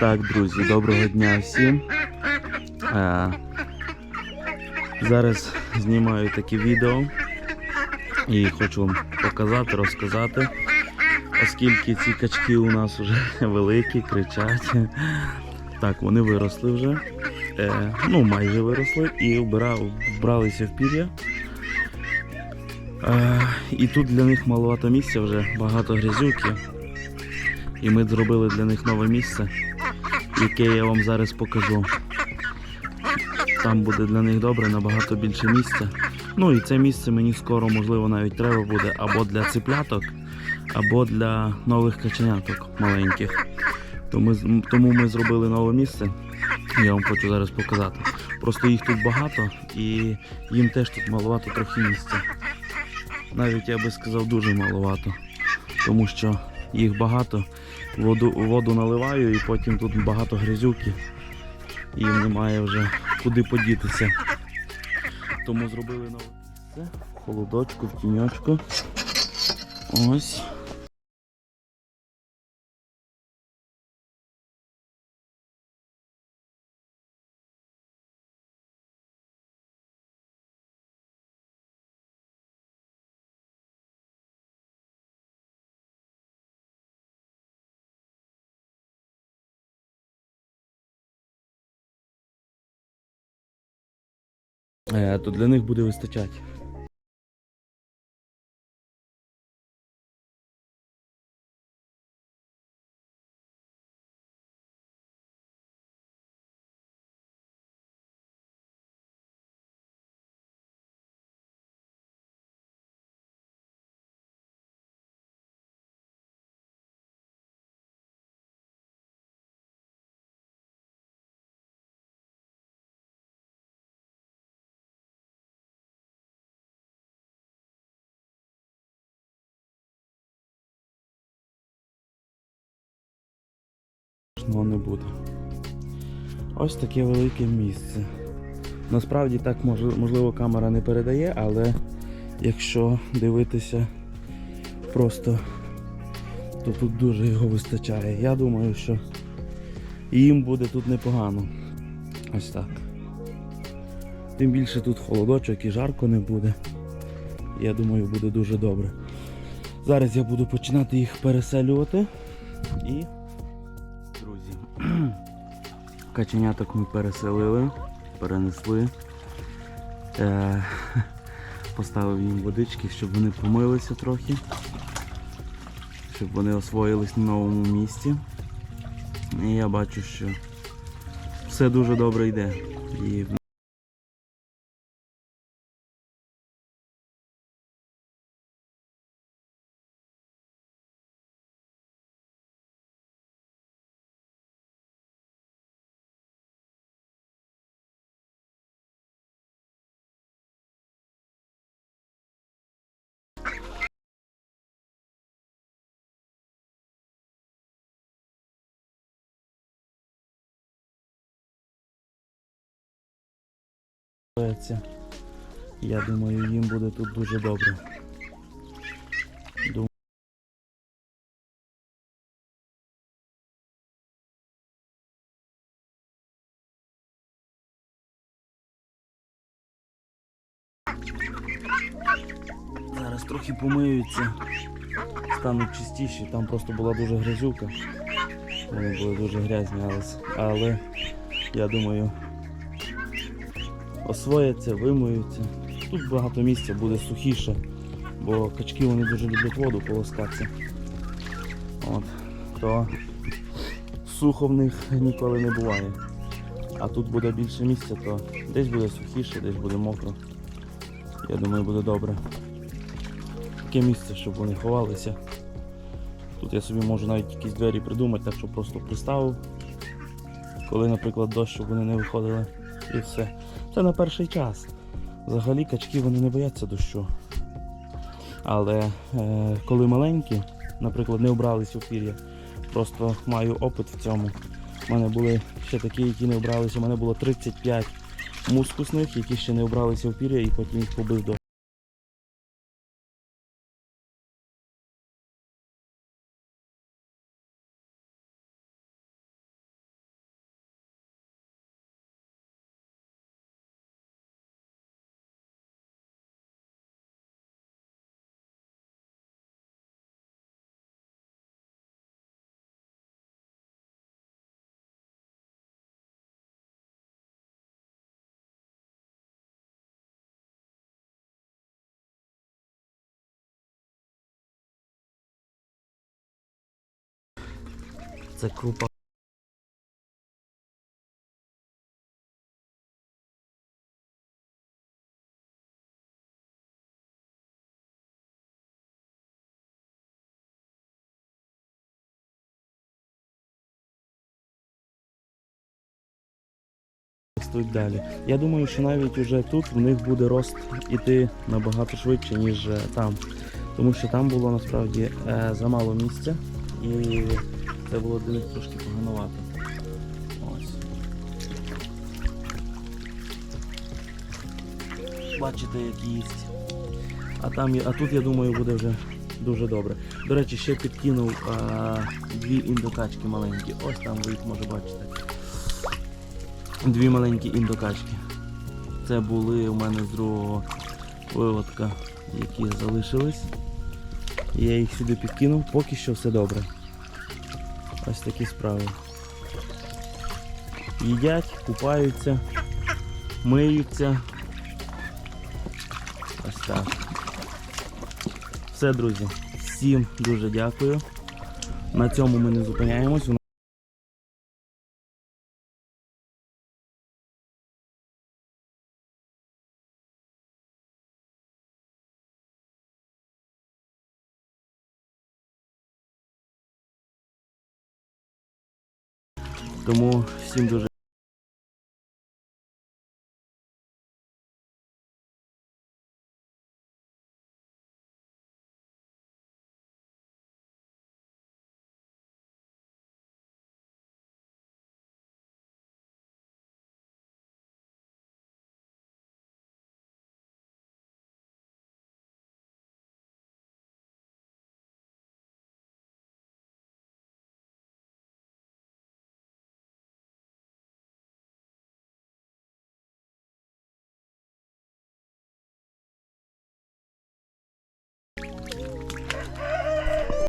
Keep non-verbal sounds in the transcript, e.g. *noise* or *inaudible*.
Так, друзі, доброго дня всім. Е, зараз знімаю таке відео і хочу вам показати, розказати, оскільки ці качки у нас вже *laughs* великі, кричать. Так, вони виросли вже. Е, ну, майже виросли і вбралися в пір'я. Е, і тут для них маловато місця вже, багато грязюки. І ми зробили для них нове місце, яке я вам зараз покажу. Там буде для них добре, набагато більше місця. Ну і це місце мені скоро, можливо, навіть треба буде або для ципляток, або для нових каченяток маленьких. Тому, тому ми зробили нове місце. Я вам хочу зараз показати. Просто їх тут багато і їм теж тут маловато трохи місця. Навіть я би сказав дуже маловато. Тому що їх багато, воду, воду наливаю і потім тут багато грязюки. І немає вже куди подітися. Тому зробили нове. В холодочку, в тіньочку. Ось. То для них буде вистачати. Страшного не буде. Ось таке велике місце. Насправді так можливо камера не передає, але якщо дивитися просто, то тут дуже його вистачає. Я думаю, що їм буде тут непогано. Ось так. Тим більше тут холодочок і жарко не буде. Я думаю, буде дуже добре. Зараз я буду починати їх переселювати і *clears throat* каченяток ми переселили, перенесли. Е, *laughs* поставив їм водички, щоб вони помилися трохи, щоб вони освоїлись на новому місці. І я бачу, що все дуже добре йде. В Я думаю, їм буде тут дуже добре. Зараз трохи помиються, стануть чистіші. Там просто була дуже грязюка. Вони були дуже грязні, але, але я думаю, освояться, вимиються. Тут багато місця буде сухіше, бо качки вони дуже люблять воду полоскатися. От, то сухо в них ніколи не буває. А тут буде більше місця, то десь буде сухіше, десь буде мокро. Я думаю, буде добре. Таке місце, щоб вони ховалися. Тут я собі можу навіть якісь двері придумати, так що просто приставив. Коли, наприклад, дощ, щоб вони не виходили. І все. Це на перший час. Взагалі качки вони не бояться дощу. Але е, коли маленькі, наприклад, не обрались у пір'я, просто маю опит в цьому. У мене були ще такі, які не обралися. У мене було 35 мускусних, які ще не обралися в пір'я і потім їх побив дощ. Це крупа. Ростуть далі. Я думаю, що навіть уже тут в них буде рост іти набагато швидше, ніж е, там. Тому що там було насправді е, замало місця і це було для них трошки поганувато. Ось. Бачите, як їсть. А, там, а тут, я думаю, буде вже дуже добре. До речі, ще підкинув е, дві індокачки маленькі. Ось там ви їх може бачите. Дві маленькі індокачки. Це були у мене з другого виводка, які залишились. Я їх сюди підкинув, поки що все добре. Ось такі справи. Їдять, купаються, миються. Ось так. Все, друзі. Всім дуже дякую. На цьому ми не зупиняємось. Тому всім дуже